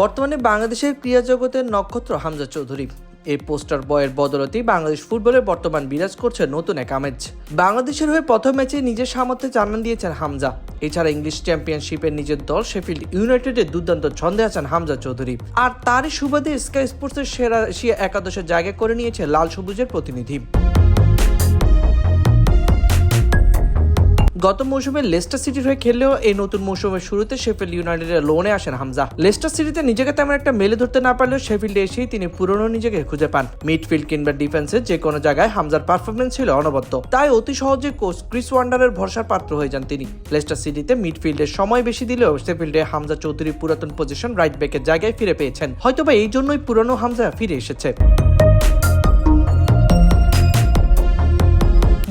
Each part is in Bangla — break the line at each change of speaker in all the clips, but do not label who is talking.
বর্তমানে বাংলাদেশের ক্রীড়া জগতের নক্ষত্র হামজা চৌধুরী। এই পোস্টার বয়ের বদলতেই বাংলাদেশ ফুটবলের বর্তমান বিরাজ করছে নতুন এক আমেজ। বাংলাদেশের হয়ে প্রথম ম্যাচে নিজের সামর্থ্যে জানান দিয়েছেন হামজা। এছাড়া ইংলিশ চ্যাম্পিয়নশিপের নিজের দল শেফিল্ড ইউনাইটেডের দুর্দান্ত ছন্দে আছেন হামজা চৌধুরী। আর তারই সুবাদে স্কাই স্পোর্টসের সেরা এশিয়া একাদশে জায়গা করে নিয়েছে লাল সবুজের প্রতিনিধি। গত মৌসুমে লেস্টার সিটির হয়ে খেললেও এই নতুন মৌসুমের শুরুতে শেফিল্ড ইউনাইটেডের লোনে আসেন হামজা। লেস্টার সিটিতে নিজেকে তেমন একটা মেলে ধরতে না পারলেও শেফিল্ডে এসেই তিনি পুরনো নিজেকে খুঁজে পান। মিডফিল্ড কিংবা ডিফেন্সে যে কোনো জায়গায় হামজার পারফরমেন্স ছিল অনবদ্য। তাই অতি সহজে কোচ ক্রিস ওয়ান্ডারের ভরসার পাত্র হয়ে যান তিনি। লেস্টার সিটিতে মিডফিল্ডের সময় বেশি দিলেও শেফিল্ডে হামজা চৌধুরী পুরাতন পজিশন রাইট ব্যাকের জায়গায় ফিরে পেয়েছেন। হয়তোবা এই জন্যই পুরনো হামজা ফিরে এসেছে।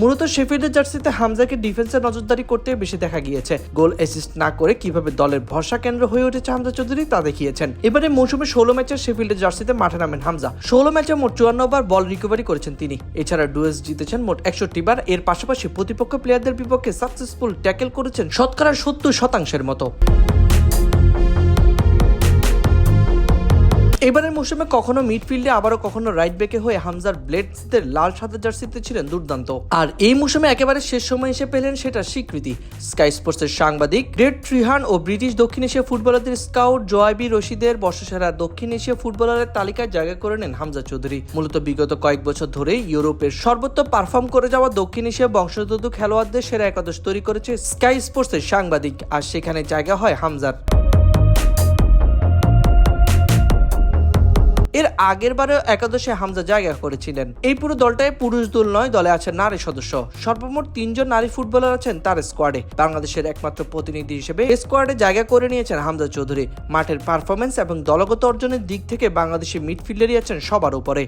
মূলত শেফিল্ডের জার্সিতে হামজাকে ডিফেন্সের নজরদারি করতে বেশি দেখা গিয়েছে। গোল অ্যাসিস্ট না করে কীভাবে দলের ভরসা কেন্দ্র হয়ে উঠেছে হামজা চৌধুরী তা দেখিয়েছেন। এবারে মৌসুমে ষোলো ম্যাচের শেফিল্ডের জার্সিতে মাঠে নামেন হামজা। ষোলো ম্যাচে মোট চুয়ান্ন বার বল রিকভারি করেছেন তিনি। এছাড়া ডুয়েস জিতেছেন মোট একষট্টি বার। এর পাশাপাশি প্রতিপক্ষ প্লেয়ারদের বিপক্ষে সাকসেসফুল ট্যাকেল করেছেন শতকরা সত্তর শতাংশের মতো। এবারের মৌসুমে কখনো মিডফিল্ডে, আবারও কখনো রাইট ব্যাকে হয়ে হামজার ব্লেডসদের লাল সাদা জার্সিতে ছিলেন দুর্দান্ত। আর এই মৌসুমে একেবারে শেষ সময় এসে পেলেন সেটা স্বীকৃতি। স্কাই স্পোর্টসের সাংবাদিক গ্রেট ট্রিহান ও ব্রিটিশ দক্ষিণ এশিয়া ফুটবলারদের স্কাউট জয়বি রশিদের বর্ষসেরা দক্ষিণ এশিয়া ফুটবলারের তালিকায় জায়গা করে নেন হামজা চৌধুরী। মূলত বিগত কয়েক বছর ধরেই ইউরোপের সর্বোচ্চ পারফর্ম করে যাওয়া দক্ষিণ এশিয়া বংশোদ্ভূত খেলোয়াড়দের সেরা একাদশ তৈরি করেছে স্কাই স্পোর্টসের সাংবাদিক। আর সেখানে জায়গা হয় হামজার। এর আগের বারে একাদশে হামজা জায়গা করেছিলেন। এই পুরো দলটায় পুরুষ দল নয়, দলে আছেন নারী সদস্য। সর্বমোট তিনজন নারী ফুটবলার আছেন তার স্কোয়াডে বাংলাদেশের একমাত্র প্রতিনিধি হিসেবে স্কোয়াডে জায়গা করে নিয়েছেন হামজা চৌধুরী। মাঠের পারফরমেন্স এবং দলগত অর্জনের দিক থেকে বাংলাদেশি মিডফিল্ডারই আছেন সবার উপরে।